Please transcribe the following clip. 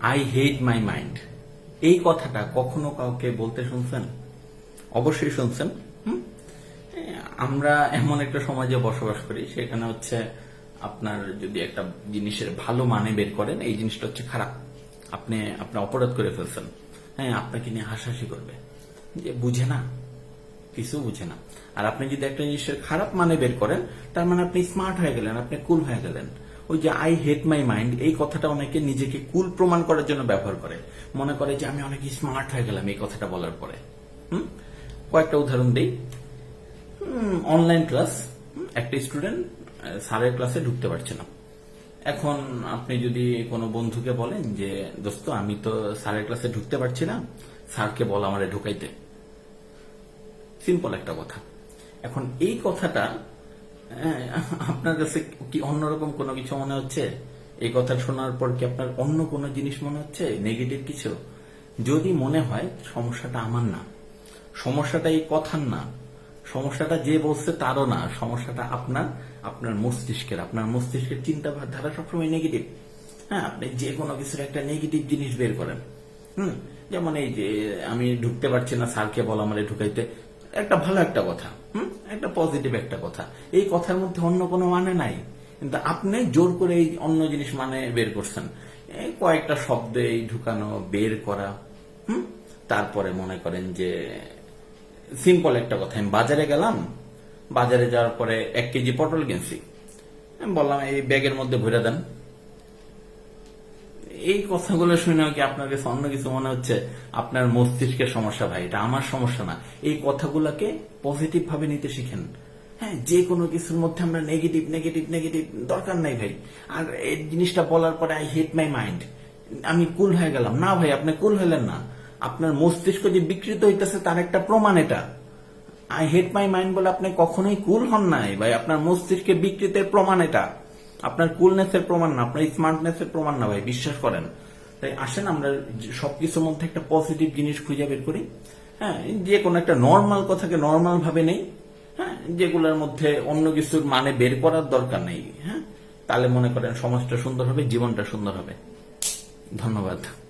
I hate my mind এই কথাটা কখনো কাউকে বলতে শুনছেন? অবশ্যই শুনছেন। আমরা এমন একটা সমাজে বসবাস করি, সেখানে হচ্ছে আপনার যদি একটা জিনিসের ভালো মানে বের করেন, এই জিনিসটা হচ্ছে খারাপ। আপনি আপনি অপরাধ করে ফেলছেন। হ্যাঁ আপনাকে নিয়ে হাসাহাসি করবে। যে বুঝে না। কিছু বুঝে না। আর আপনি যদি একটা জিনিসের খারাপ মানে বের করেন, তার মানে আপনি স্মার্ট হয়ে গেলেন, আপনি কুল হয়ে গেলেন। ওই যে আই হেট মাই মাইন্ড এই কথাটা অনেকে নিজেকে কুল প্রমাণ করার জন্য ব্যবহার করে। মনে করে যে, আমি অনেক স্মার্ট হয়ে গেলাম এই কথাটা বলার পরে। হুম? কয়েকটা উদাহরণ দিই। অনলাইন ক্লাস একটা স্টুডেন্ট স্যারের ক্লাসে ঢুকতে পারছে না। এখন আপনি যদি কোনো বন্ধুকে বলেন যে, দোস্ত, আমি তো স্যারের ক্লাসে ঢুকতে পারছি না, স্যারকে বল আমারে ঢুকাইতে। সিম্পল একটা কথা। এখন এই কথাটা আপনার কাছে কি অন্যরকম কোনো কিছু মনে হচ্ছে? এই কথা শোনার পর কি আপনার অন্য কোনো জিনিস মনে হচ্ছে? নেগেটিভ কিছু? যদি মনে হয়, সমস্যাটা আমার না। সমস্যাটা এই কথার না। সমস্যাটা যে বলছে তারও না। সমস্যাটা আপনার আপনার মস্তিষ্কের। আপনার মস্তিষ্কের চিন্তা ধারা সবসময় নেগেটিভ হ্যাঁ আপনি যে কোনো কিছুর একটা নেগেটিভ জিনিস বের করেন। হুম? যেমন এই যে, আমি ঢুকতে পারছি না, স্যারকে বলা আমারে ঢুকাইতে। একটা ভালো একটা কথা, হুম? একটা পজিটিভ একটা কথা। এই কথার মধ্যে অন্য কোনো মানে নাই। কিন্তু আপনি জোর করে এই অন্য জিনিস মানে বের করছেন। কয়েকটা শব্দ এই ঢুকানো, বের করা, হুম? তারপরে মনে করেন যে সিম্পল একটা কথা। আমি বাজারে গেলাম, বাজারে যাওয়ার পরে এক কেজি পটল কিনছি। বললাম, এই ব্যাগের মধ্যে ভরে দেন। এই কথাগুলো শুনেও কি আপনার কাছে অন্য কিছু মনে হচ্ছে? আপনার মস্তিষ্কের সমস্যা ভাই, এটা আমার সমস্যা না। এই কথাগুলোকে পজিটিভ ভাবে নিতে শিখেন। হ্যাঁ যে কোনো কিছুর মধ্যে আমরা নেগেটিভ নেগেটিভ নেগেটিভ দরকার নাই ভাই। আর এই জিনিসটা বলার পরে আই হেট মাই মাইন্ড আমি কুল হয়ে গেলাম। না ভাই, আপনি কুল হলেন না। আপনার মস্তিষ্ক যে বিকৃত হইতেছে, তার একটা প্রমাণ এটা। আই হেট মাই মাইন্ড বলে আপনি কখনোই কুল হন নাই ভাই। আপনার মস্তিষ্কে বিকৃতের প্রমাণ এটা। আপনার কুলনেসের প্রমাণ না, আপনার স্মার্টনেসের প্রমাণ না ভাই, বিশ্বাস করেন। তাই আসেন আমরা সবকিছুর মধ্যে একটা পজিটিভ জিনিস খুঁজে বের করি। হ্যাঁ যে কোনো একটা নর্মাল কথাকে নর্মাল ভাবে নেই হ্যাঁ যেগুলোর মধ্যে অন্য কিছুর মানে বের করার দরকার নেই হ্যাঁ। তাহলে মনে করেন সমাজটা সুন্দর হবে, জীবনটা সুন্দর হবে। ধন্যবাদ।